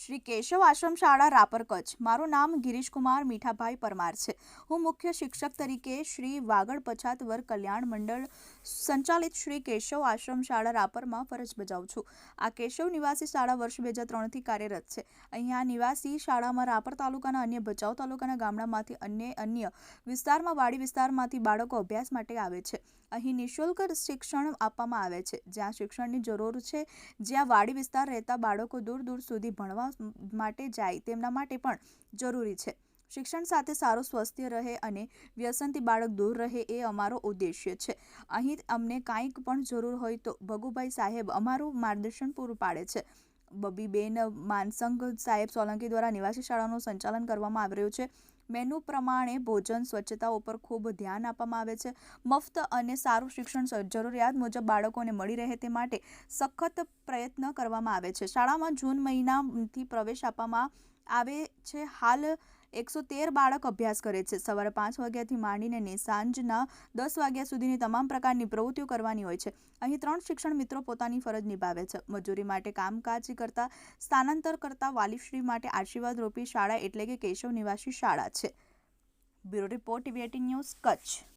શ્રી કેશવ આશ્રમ શાળા, રાપર કચ્છ. મારું નામ ગિરીશકુમાર મીઠાભાઈ પરમાર છે. હું મુખ્ય શિક્ષક તરીકે શ્રી વાગડ પછાત વર્ગ કલ્યાણ મંડળ સંચાલિત શ્રી કેશવ આશ્રમ શાળા, રાપરમાં ફરજ બજાવું છું. આ કેશવ નિવાસી શાળા વર્ષ બે હજાર ત્રણથી કાર્યરત છે. અહીંયા નિવાસી શાળામાં રાપર તાલુકાના અન્ય ભચાઉ તાલુકાના ગામડામાંથી અન્ય અન્ય વિસ્તારમાં વાડી વિસ્તારમાંથી બાળકો અભ્યાસ માટે આવે છે. અહીં નિઃશુલ્ક શિક્ષણ આપવામાં આવે છે. જ્યાં શિક્ષણની જરૂર છે, જ્યાં વાડી વિસ્તાર રહેતા બાળકો દૂર દૂર સુધી ભણવા માટે જાય તેમના માટે પણ જરૂરી છે. શિક્ષણ સાથે સારું સ્વાસ્થ્ય રહે અને વ્યસનથી બાળક દૂર રહે એ અમારો ઉદ્દેશ્ય છે. અહીં અમને કાંઈક પણ જરૂર હોય તો ભગુભાઈ સાહેબ અમારું માર્ગદર્શન પૂરું પાડે છે. બબીબેન માનસંગ સાહેબ સોલંકી દ્વારા નિવાસી શાળાનું સંચાલન કરવામાં આવી રહ્યું છે. મેનુ પ્રમાણે ભોજન, સ્વચ્છતા ઉપર ખૂબ ધ્યાન આપવામાં આવે છે. મફત અને સારું શિક્ષણ જરૂરિયાત મુજબ બાળકોને મળી રહે તે માટે સખત પ્રયત્ન કરવામાં આવે છે. શાળામાં જૂન મહિનાથી પ્રવેશ આપવામાં આવે છે. હાલ એકસો તેર બાળક અભ્યાસ કરે છે. સવારે પાંચ વાગ્યાથી માંડીને ને સાંજના દસ વાગ્યા સુધીની તમામ પ્રકારની પ્રવૃત્તિઓ કરવાની હોય છે. અહીં ત્રણ શિક્ષણ મિત્રો પોતાની ફરજ નિભાવે છે. મજૂરી માટે કામકાજ કરતા, સ્થાનાંતર કરતા વાલીશ્રી માટે આશીર્વાદ રૂપી શાળા એટલે કે કેશવ નિવાસી શાળા છે. Bureau report TV news Kutch.